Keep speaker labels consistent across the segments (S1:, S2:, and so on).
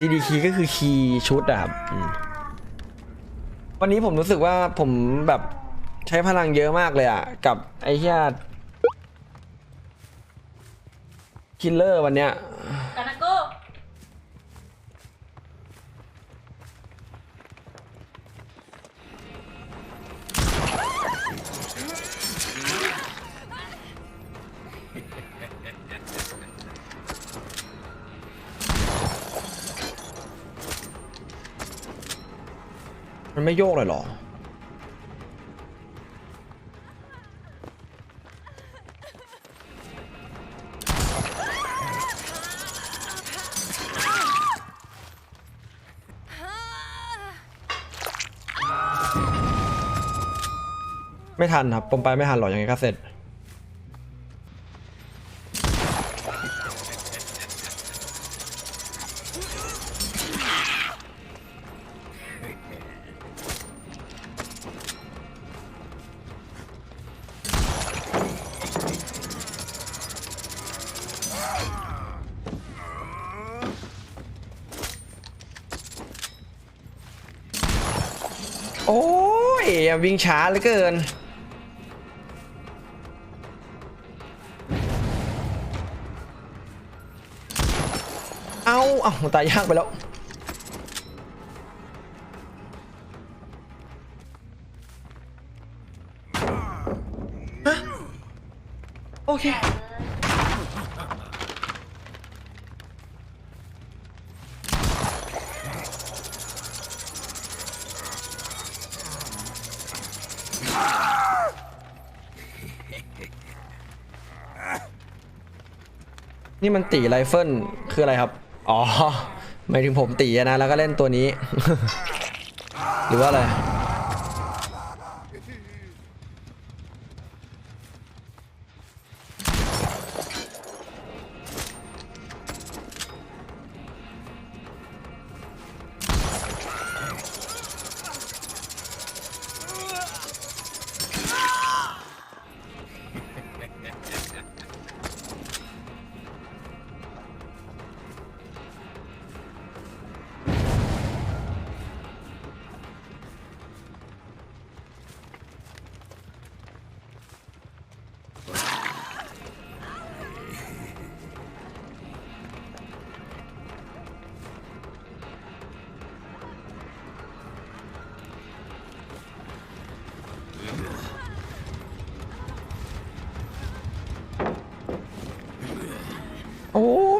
S1: ดีคีย์ก็คือคีย์ชุดอะครับอืมวันนี้ผมรู้สึกว่าผมแบบใช้พลังเยอะมากเลยอะกับไอ้เหี้ยคิลเลอร์วันเนี้ย มันไม่โยกเลยเหรอ ไม่ทันครับผมไปไม่ทันหรอกยังไงก็เสร็จ โอ้ยวิ่งช้าเหลือเกิน เอาเอาตายยากไปแล้วโอเค นี่มันตีไรเฟิลคืออะไรครับ อ๋อหมายถึงผมตีนะ แล้วก็เล่นตัวนี้ หรือว่าอะไร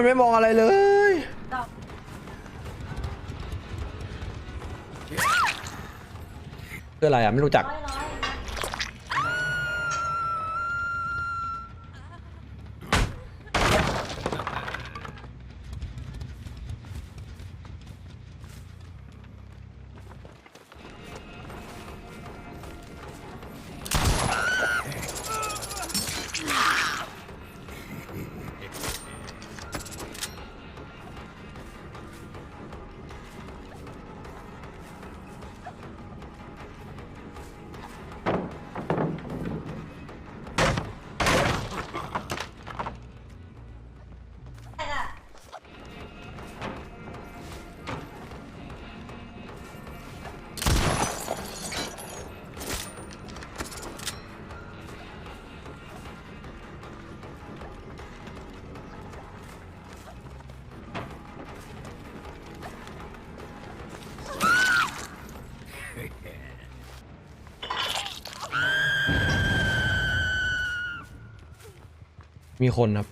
S1: มันไม่มองอะไรเลย
S2: ดอก
S1: คืออะไรอะไม่รู้จัก มีคนครับ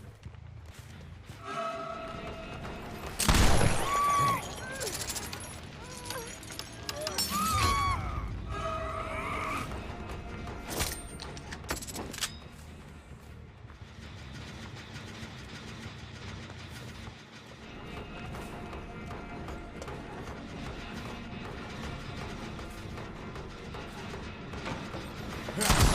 S2: เ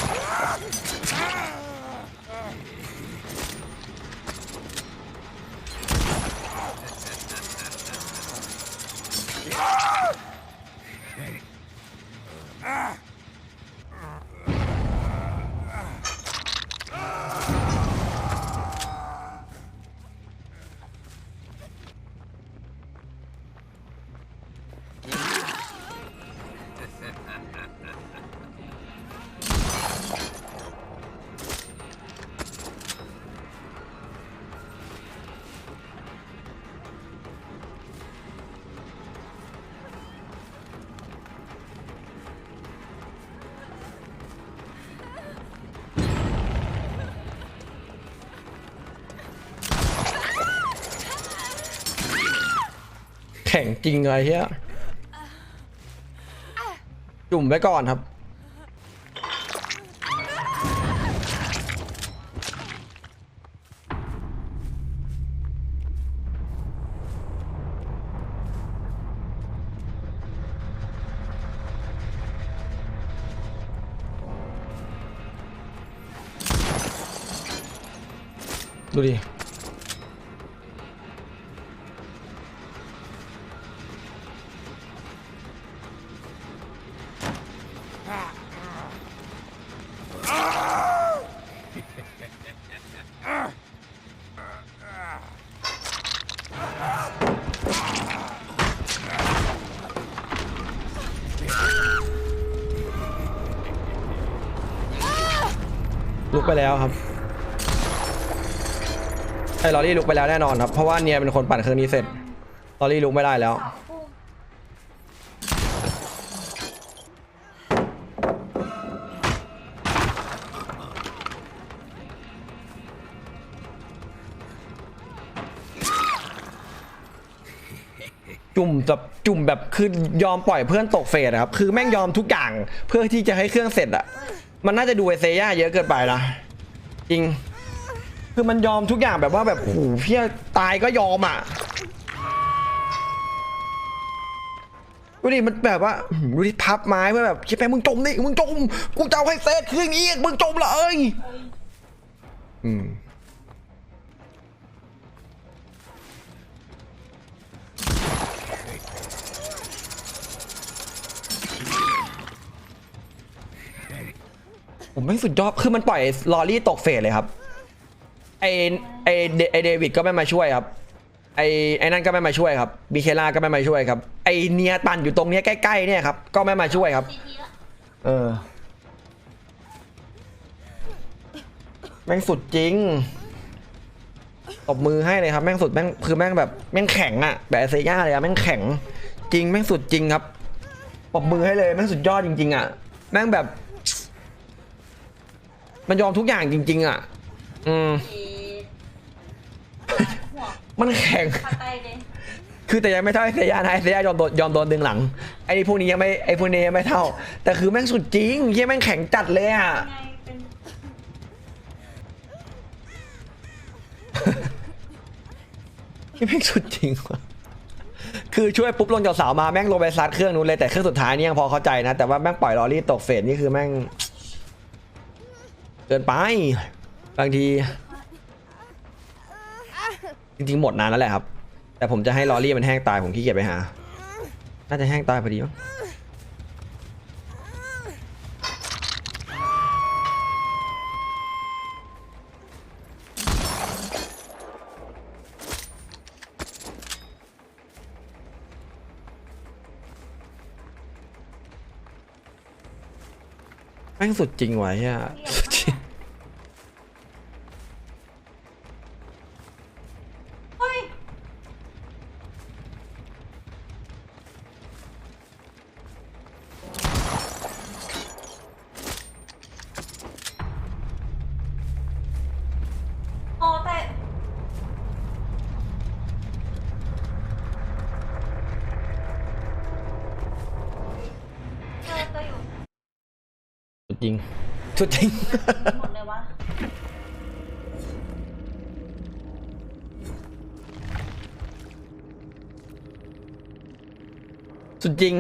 S2: ง
S1: จริงเลยเฮียจุ่มไว้ก่อนครับ ดูดิ กไปแล้วครับไอ้ลอรี่ลุกไปแล้วแน่นอนครับ เพราะว่าเนียเป็นคนปั่นเครื่องนี้เสร็จลอรี่ลุกไม่ได้แล้วจุ่มแบบจุ่มแบบคือยอมปล่อยเพื่อนตกเฟสครับ คือแม่งยอมทุกอย่างเพื่อที่จะให้เครื่องเสร็จอะ มันน่าจะดูไอเซย่าเยอะเกินไปนะจริง คือมันยอมทุกอย่างแบบว่าแบบโอ้โหเพี้ยตายก็ยอมอะดูดิมันแบบว่าดูดิพับไม้เพื่อแบบคิดไปมึงจมนี่มึงจมกูจะเอาให้เซตเครื่องนี้มึงจมเลย
S2: เอ้ย
S1: อืม ผมไม่งสุดยอด คือมันปล่อยลอรี่ตกเฟสเลยครับ ไอไอเดไอเดวิดก็ไม่มาช่วยครับ ไอไอนั่นก็ไม่มาช่วยครับบีเคล่าก็ไม่มาช่วยครับ ไอเนียตันอยู่ตรงเนี้ยใกล้ๆเนี่ยครับ ก็ไม่มาช่วยครับ
S2: ซีทีละ
S1: เออ แม่งสุดจริง ตบมือให้เลยครับ แม่งสุดแม่งคือแม่งแบบแม่งแข็งอะแบบเซย่าเลยอะแม่งแข็ง จริงแม่งสุดจริงครับตบมือให้เลยแม่งสุดยอดจริงๆอะแม่งแบบ มันยอมทุกอย่างจริง ๆอะอืม
S2: เอ๊ะหัว
S1: มันแข็ง
S2: คาไตเลย
S1: คือแต่ยังไม่เท่าไอเซย่านะไอเซย่ายอมโดนยอมโดนดึงหลัง ไอ้พวกนี้ยังไม่ไอ้พวกนี้ยังไม่เท่า แต่คือแม่งสุดจริงเฮียแม่งแข็งจัดเลยอะ
S2: ไงเป็น
S1: ที่แม่งสุดจริงว่ะ คือช่วยปุ๊บลงจากเสามาแม่งลงไปซัดเครื่องนู้นเลยแต่เครื่องสุดท้ายนี่ยังพอเข้าใจนะ แต่ว่าแม่งปล่อยลอรี่ตกเฟสนี่คือแม่ง เกินไป บางที จริงๆหมดนานแล้วแหละครับ แต่ผมจะให้ลอรี่มันแห้งตายผมขี้เกียจไปหา น่าจะแห้งตายพอดีมั้งแม่งสุดจริงว่ะ จริงสุดจริง
S2: หมดเลยวะ
S1: สุดจริง